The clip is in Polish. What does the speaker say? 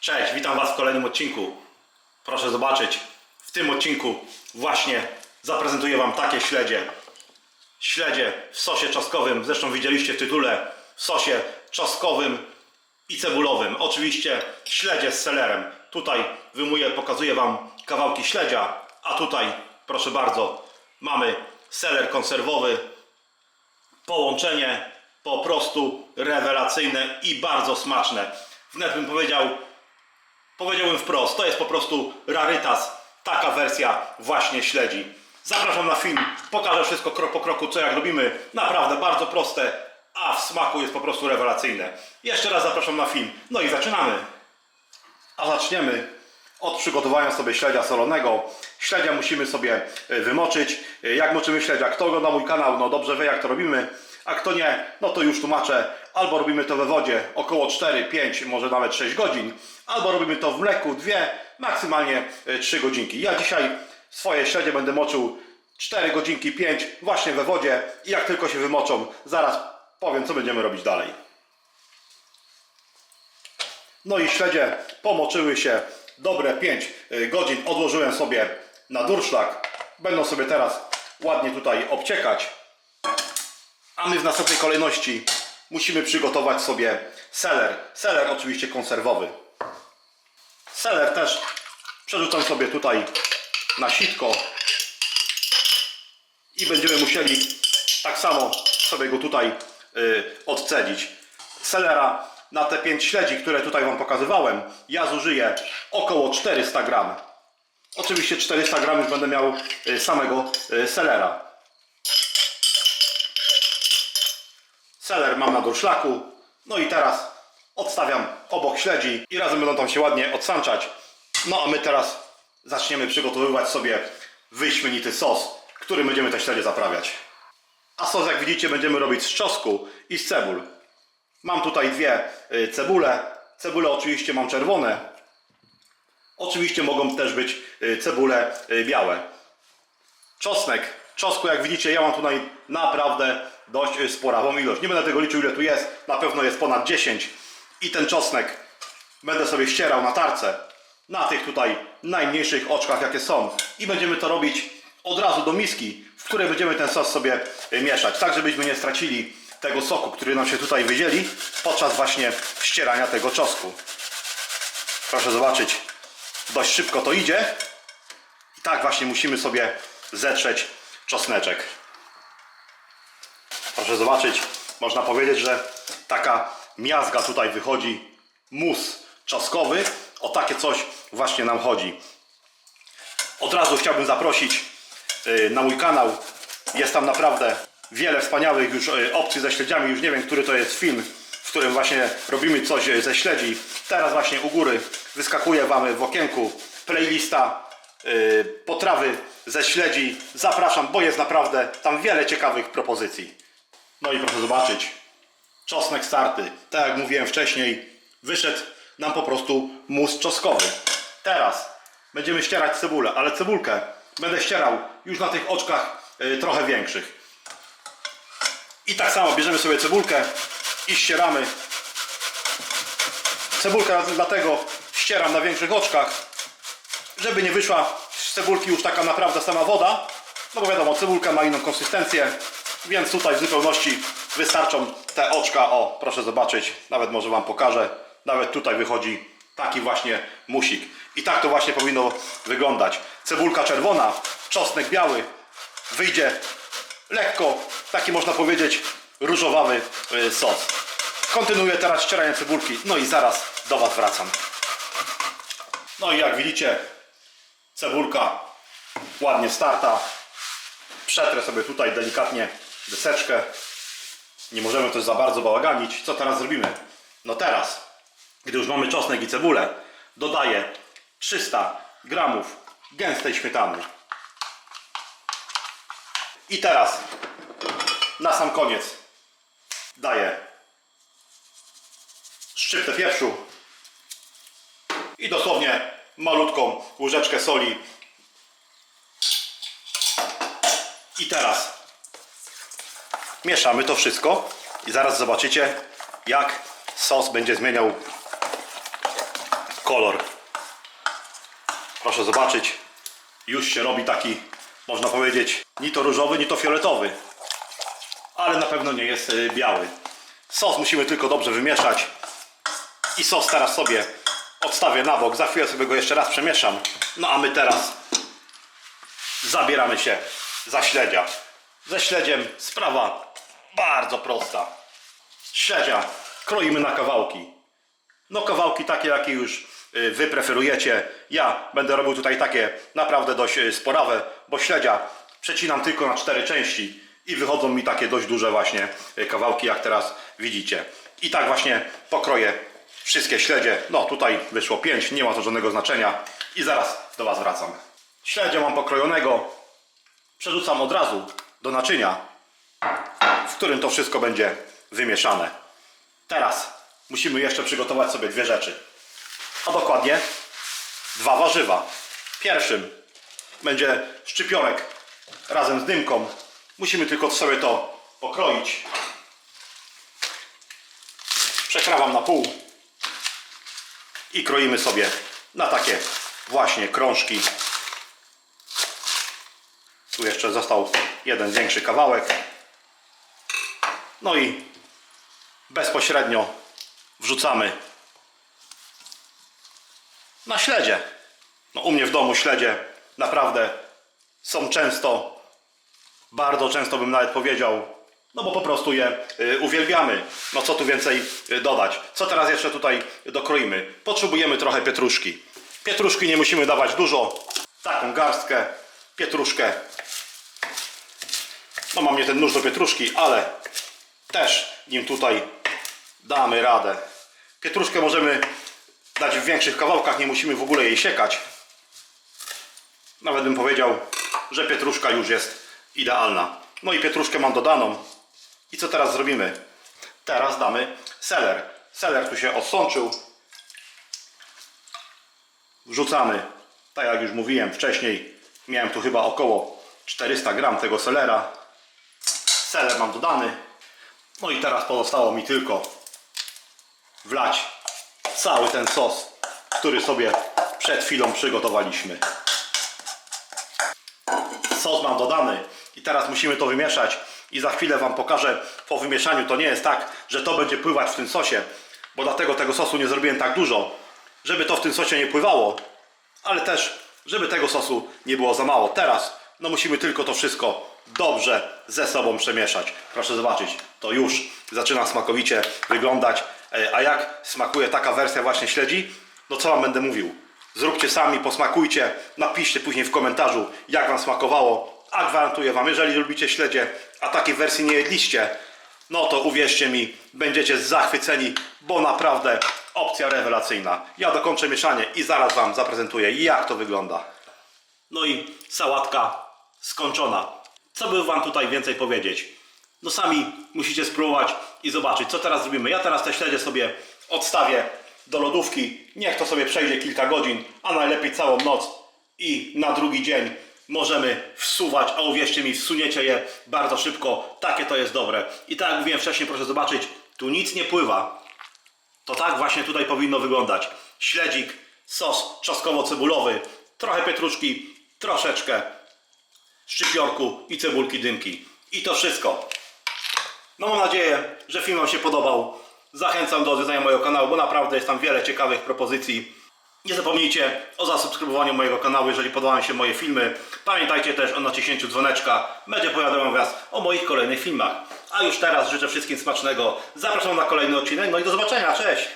Cześć, witam Was w kolejnym odcinku. Proszę zobaczyć, w tym odcinku właśnie zaprezentuję Wam takie śledzie. Śledzie w sosie czosnkowym, zresztą widzieliście w tytule, w sosie czosnkowym i cebulowym. Oczywiście śledzie z selerem. Tutaj wyjmuję, pokazuję Wam kawałki śledzia, a tutaj, proszę bardzo, mamy seler konserwowy, połączenie po prostu rewelacyjne i bardzo smaczne. Wnet bym powiedział, powiedziałbym wprost, to jest po prostu rarytas, taka wersja właśnie śledzi. Zapraszam na film, pokażę wszystko krok po kroku, co jak robimy. Naprawdę bardzo proste, a w smaku jest po prostu rewelacyjne. Jeszcze raz zapraszam na film. No i zaczynamy. A zaczniemy od przygotowania sobie śledzia solonego. Śledzia musimy sobie e, wymoczyć. E, Jak moczymy śledzia? Kto ogląda mój kanał, no dobrze wie jak to robimy. A kto nie, no to już tłumaczę. Albo robimy to we wodzie około 4, 5, może nawet 6 godzin. Albo robimy to w mleku 2, maksymalnie 3 godzinki. Ja dzisiaj swoje śledzie będę moczył 4 godzinki, 5 właśnie we wodzie. I jak tylko się wymoczą, zaraz powiem co będziemy robić dalej. No i śledzie pomoczyły się dobre 5 godzin. Odłożyłem sobie na durszlak. Będą sobie teraz ładnie tutaj obciekać. A my w następnej kolejności musimy przygotować sobie seler. Seler oczywiście konserwowy. Seler też przerzucam sobie tutaj na sitko. I będziemy musieli tak samo sobie go tutaj y, odcedzić. Selera na te 5 śledzi, które tutaj Wam pokazywałem, ja zużyję około 400 gram. Oczywiście 400 gram już będę miał y, samego y, selera. Seler mam na durszlaku. No i teraz odstawiam obok śledzi i razem będą tam się ładnie odsanczać. No a my teraz zaczniemy przygotowywać sobie wyśmienity sos, który będziemy te śledzie zaprawiać. A sos jak widzicie będziemy robić z czosnku i z cebul. Mam tutaj dwie y, cebule. Cebule oczywiście mam czerwone. Oczywiście mogą też być y, cebule y, białe. Czosnek. Czosnku jak widzicie ja mam tutaj naprawdę dość y, sporawą ilość. Nie będę tego liczył ile tu jest. Na pewno jest ponad 10. I ten czosnek będę sobie ścierał na tarce. Na tych tutaj najmniejszych oczkach jakie są. I będziemy to robić od razu do miski, w której będziemy ten sos sobie y, mieszać. Tak żebyśmy nie stracili tego soku, który nam się tutaj wydzieli podczas właśnie ścierania tego czosnku. Proszę zobaczyć, dość szybko to idzie. I tak właśnie musimy sobie zetrzeć czosneczek. Proszę zobaczyć, można powiedzieć, że taka miazga tutaj wychodzi, mus czosnkowy. O takie coś właśnie nam chodzi. Od razu chciałbym zaprosić y, na mój kanał. Jest tam naprawdę wiele wspaniałych już y, opcji ze śledziami. Już nie wiem, który to jest film, w którym właśnie robimy coś y, ze śledzi. Teraz właśnie u góry wyskakuje Wam w okienku playlista potrawy ze śledzi. Zapraszam, bo jest naprawdę tam wiele ciekawych propozycji. No i proszę zobaczyć, czosnek starty. Tak jak mówiłem wcześniej, wyszedł nam po prostu mus czosnkowy. Teraz będziemy ścierać cebulę, ale cebulkę będę ścierał już na tych oczkach y, trochę większych. I tak samo bierzemy sobie cebulkę i ścieramy. Cebulkę dlatego ścieram na większych oczkach, żeby nie wyszła z cebulki już taka naprawdę sama woda. No bo wiadomo, cebulka ma inną konsystencję, więc tutaj w zupełności wystarczą te oczka. O, proszę zobaczyć, nawet może Wam pokażę. Nawet tutaj wychodzi taki właśnie musik. I tak to właśnie powinno wyglądać. Cebulka czerwona, czosnek biały, wyjdzie lekko, taki można powiedzieć różowawy y, sos. Kontynuuję teraz ścieranie cebulki, no i zaraz do Was wracam. No i jak widzicie, cebulka ładnie starta. Przetrę sobie tutaj delikatnie deseczkę. Nie możemy też za bardzo bałaganić. Co teraz zrobimy? No teraz, gdy już mamy czosnek i cebulę, dodaję 300 gramów gęstej śmietany. I teraz na sam koniec daję szczyptę pieprzu i dosłownie malutką łyżeczkę soli. I teraz mieszamy to wszystko i zaraz zobaczycie jak sos będzie zmieniał kolor. Proszę zobaczyć, już się robi taki, można powiedzieć, ni to różowy, ni to fioletowy. Ale na pewno nie jest y, biały. Sos musimy tylko dobrze wymieszać. I sos teraz sobie odstawię na bok. Za chwilę sobie go jeszcze raz przemieszam. No a my teraz zabieramy się za śledzia. Ze śledziem sprawa bardzo prosta. Śledzia kroimy na kawałki. No kawałki takie, jakie już y, Wy preferujecie. Ja będę robił tutaj takie naprawdę dość y, sporawe, bo śledzia przecinam tylko na cztery części i wychodzą mi takie dość duże właśnie y, kawałki, jak teraz widzicie. I tak właśnie pokroję wszystkie śledzie. No tutaj wyszło 5, nie ma to żadnego znaczenia. I zaraz do Was wracam. Śledzia mam pokrojonego. Przerzucam od razu do naczynia, którym to wszystko będzie wymieszane. Teraz musimy jeszcze przygotować sobie dwie rzeczy. A dokładnie dwa warzywa. Pierwszym będzie szczypiorek razem z dymką. Musimy tylko sobie to pokroić. Przekrawam na pół i kroimy sobie na takie właśnie krążki. Tu jeszcze został jeden większy kawałek. No i bezpośrednio wrzucamy na śledzie. No, u mnie w domu śledzie naprawdę są często, bardzo często bym nawet powiedział, no bo po prostu je y, uwielbiamy. No co tu więcej y, dodać? Co teraz jeszcze tutaj dokroimy? Potrzebujemy trochę pietruszki. Pietruszki nie musimy dawać dużo. Taką garstkę, pietruszkę. No mam nie ten nóż do pietruszki, ale też nim tutaj damy radę. Pietruszkę możemy dać w większych kawałkach, nie musimy w ogóle jej siekać. Nawet bym powiedział, że pietruszka już jest idealna. No i pietruszkę mam dodaną. I co teraz zrobimy? Teraz damy seler. Seler tu się odsączył. Wrzucamy, tak jak już mówiłem wcześniej, miałem tu chyba około 400 gram tego selera. Seler mam dodany. No i teraz pozostało mi tylko wlać cały ten sos, który sobie przed chwilą przygotowaliśmy. Sos mam dodany i teraz musimy to wymieszać i za chwilę Wam pokażę po wymieszaniu. To nie jest tak, że to będzie pływać w tym sosie, bo dlatego tego sosu nie zrobiłem tak dużo, żeby to w tym sosie nie pływało, ale też, żeby tego sosu nie było za mało. Teraz no musimy tylko to wszystko dobrze ze sobą przemieszać. Proszę zobaczyć, to już zaczyna smakowicie wyglądać. E, A jak smakuje taka wersja właśnie śledzi? No co Wam będę mówił? Zróbcie sami, posmakujcie, napiszcie później w komentarzu, jak Wam smakowało. A gwarantuję Wam, jeżeli lubicie śledzie, a takiej wersji nie jedliście, no to uwierzcie mi, będziecie zachwyceni, bo naprawdę opcja rewelacyjna. Ja dokończę mieszanie i zaraz Wam zaprezentuję, jak to wygląda. No i sałatka skończona. Co by Wam tutaj więcej powiedzieć? No sami musicie spróbować i zobaczyć, co teraz zrobimy. Ja teraz te śledzie sobie odstawię do lodówki. Niech to sobie przejdzie kilka godzin, a najlepiej całą noc. I na drugi dzień możemy wsuwać, a uwierzcie mi, wsuniecie je bardzo szybko. Takie to jest dobre. I tak jak mówiłem wcześniej, proszę zobaczyć, tu nic nie pływa. To tak właśnie tutaj powinno wyglądać. Śledzik, sos czosnkowo-cebulowy, trochę pietruszki, troszeczkę szczypiorku i cebulki dymki. I to wszystko. No mam nadzieję, że film Wam się podobał. Zachęcam do odwiedzenia mojego kanału, bo naprawdę jest tam wiele ciekawych propozycji. Nie zapomnijcie o zasubskrybowaniu mojego kanału, jeżeli podobają się moje filmy. Pamiętajcie też o naciśnięciu dzwoneczka. Będzie powiadomiał Was o moich kolejnych filmach. A już teraz życzę wszystkim smacznego. Zapraszam na kolejny odcinek. No i do zobaczenia. Cześć!